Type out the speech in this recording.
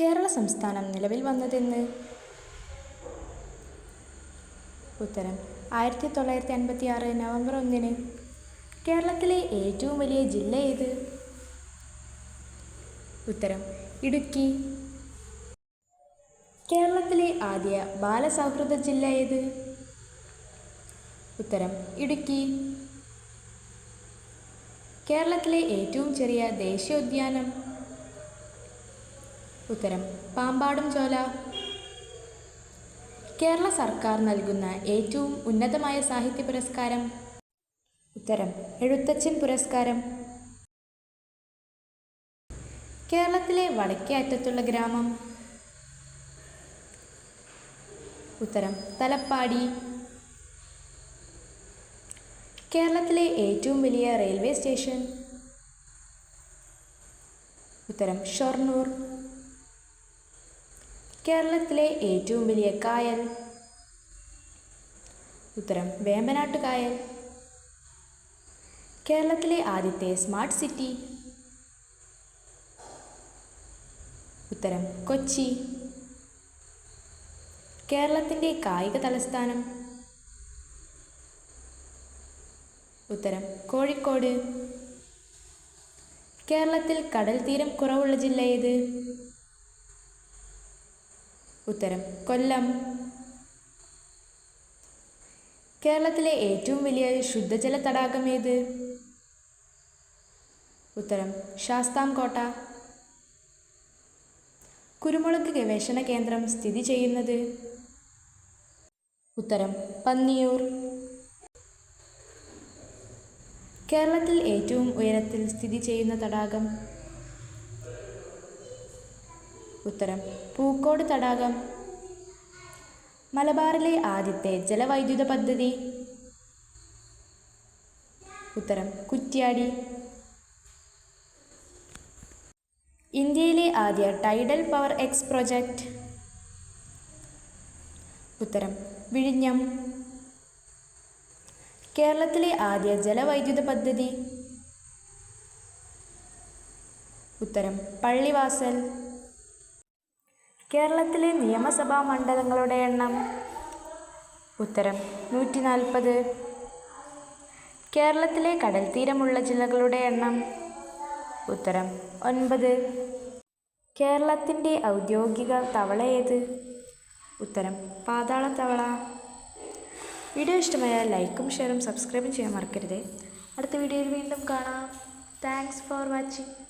കേരള സംസ്ഥാനം നിലവിൽ വന്നതെന്ന്? ഉത്തരം ആയിരത്തി തൊള്ളായിരത്തി അൻപത്തി ആറ് നവംബർ ഒന്നിന്. കേരളത്തിലെ ഏറ്റവും വലിയ ജില്ല ഏത്? ഉത്തരം ഇടുക്കി. കേരളത്തിലെ ആദ്യ ബാലസൗഹൃദ ജില്ല ഏത്? ഉത്തരം ഇടുക്കി. കേരളത്തിലെ ഏറ്റവും ചെറിയ ദേശീയോദ്യാനം? ഉത്തരം പാമ്പാടും ചോല. കേരള സർക്കാർ നൽകുന്ന ഏറ്റവും ഉന്നതമായ സാഹിത്യ പുരസ്കാരം. ഉത്തരം എഴുത്തച്ഛൻ പുരസ്കാരം. കേരളത്തിലെ വടക്കേ അറ്റത്തുള്ള ഗ്രാമം. ഉത്തരം തലപ്പാടി. കേരളത്തിലെ ഏറ്റവും വലിയ റെയിൽവേ സ്റ്റേഷൻ. ഉത്തരം ഷൊർണൂർ. കേരളത്തിലെ ഏറ്റവും വലിയ കായൽ. ഉത്തരം വേമ്പനാട്ട് കായൽ കേരളത്തിലെ ആദ്യത്തെ സ്മാർട്ട് സിറ്റി. ഉത്തരം കൊച്ചി. കേരളത്തിന്റെ കായിക തലസ്ഥാനം. ഉത്തരം കോഴിക്കോട്. കേരളത്തിൽ കടൽ തീരം കുറവുള്ള ജില്ല ഏത്? ഉത്തരം കൊല്ലം. കേരളത്തിലെ ഏറ്റവും വലിയ ശുദ്ധജല തടാകം ഏത്? ഉത്തരം ശാസ്താംകോട്ട. കുരുമുളക് ഗവേഷണ കേന്ദ്രം സ്ഥിതി ചെയ്യുന്നത്? ഉത്തരം പന്നിയൂർ. കേരളത്തിൽ ഏറ്റവും ഉയരത്തിൽ സ്ഥിതി ചെയ്യുന്ന തടാകം? ഉത്തരം പൂക്കോട് തടാകം. മലബാറിലെ ആദ്യത്തെ ജലവൈദ്യുത പദ്ധതി. ഉത്തരം കുറ്റ്യാടി. ഇന്ത്യയിലെ ആദ്യ ടൈഡൽ പവർ എക്സ് പ്രൊജക്റ്റ് ഉത്തരം വിഴിഞ്ഞം. കേരളത്തിലെ ആദ്യ ജലവൈദ്യുത പദ്ധതി. ഉത്തരം പള്ളിവാസൽ. കേരളത്തിലെ നിയമസഭാ മണ്ഡലങ്ങളുടെ എണ്ണം ഉത്തരം നൂറ്റി നാൽപ്പത് കേരളത്തിലെ കടൽത്തീരമുള്ള ജില്ലകളുടെ എണ്ണം ഉത്തരം ഒൻപത്. കേരളത്തിന്റെ ഔദ്യോഗിക തവള ഏത്? ഉത്തരം പാതാള തവള. വീഡിയോ ഇഷ്ടമായാൽ ലൈക്കും ഷെയറും സബ്സ്ക്രൈബും ചെയ്യാൻ മറക്കരുത്. അടുത്ത വീഡിയോയിൽ വീണ്ടും കാണാം. Thanks for watching.